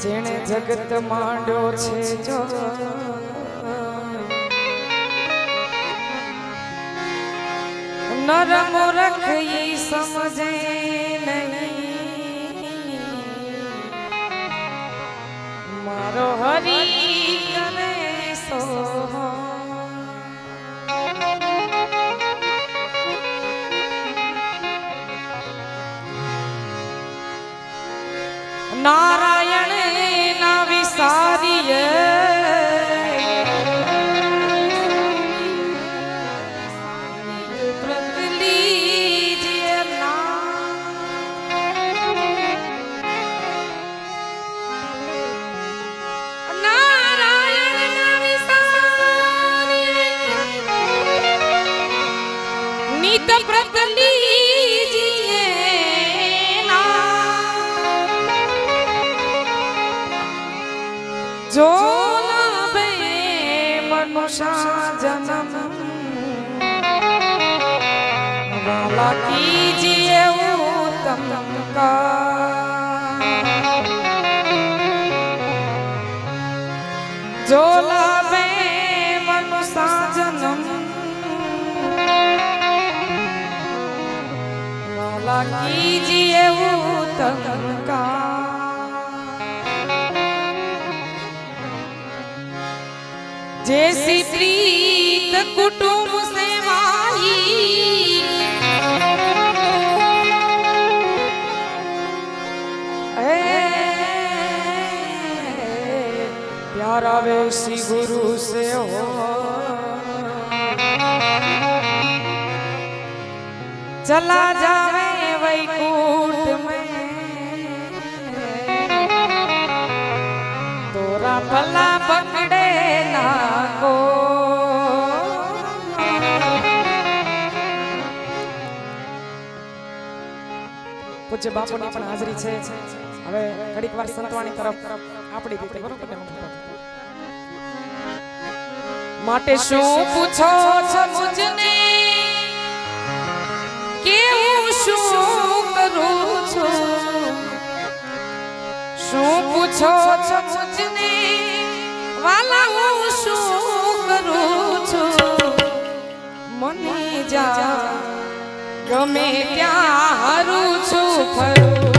જેણે જગત માંડ્યો છે જો. નર મૂરખ એ સમજે મારો હરી કરે સો નારાયણ कीजिए उत्तम का जैसी प्रीत कुटुंब से माही प्यारा वैसी गुरु से हो। चला जा ભલા પકડે લાગો પૂજ્ય બાપુની પણ હાજરી છે. હવે ઘડીક વાર સંતવાણી તરફ આપણી રીતે માટે શું પૂછો છો મુજને? કેવું શું કરું છું? શું પૂછો છો મુજને? વાલા હું શું કરું છું? મને જા ગમે ત્યાં હારું છું ફરું.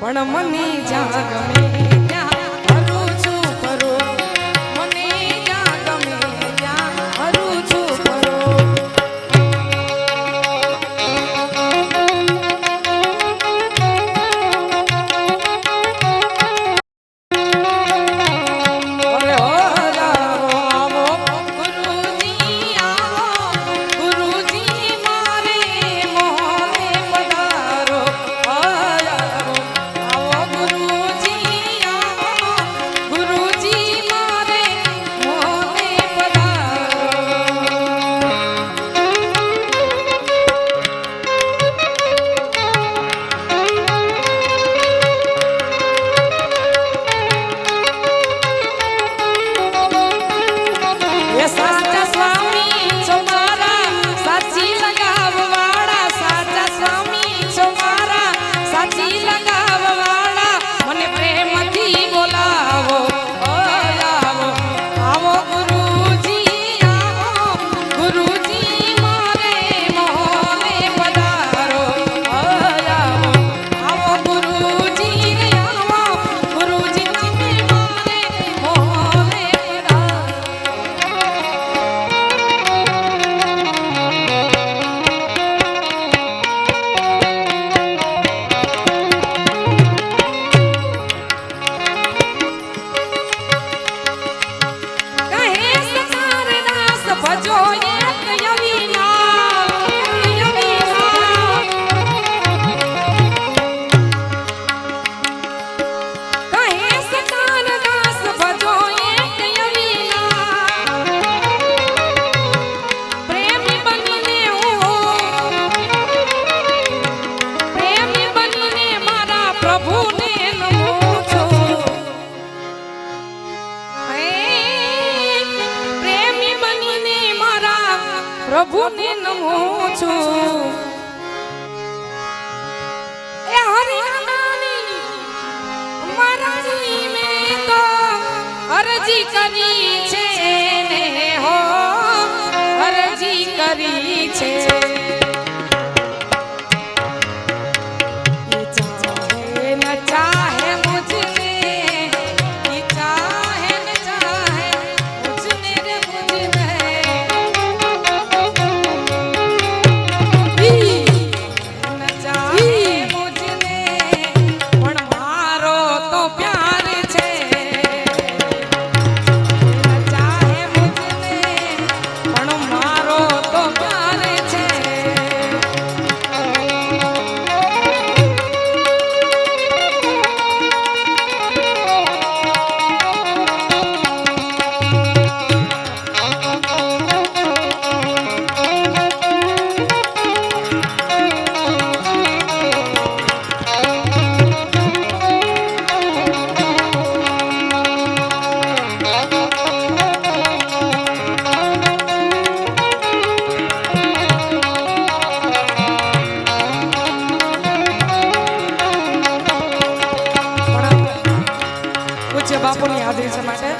પણ મને જ્યાં ગમે પ્રભુને નમો છું. એ હરિયાણાની મારાની અરજી કરી છે ને હો. અરજી કરી છે. બાપુની આદેશ માટે.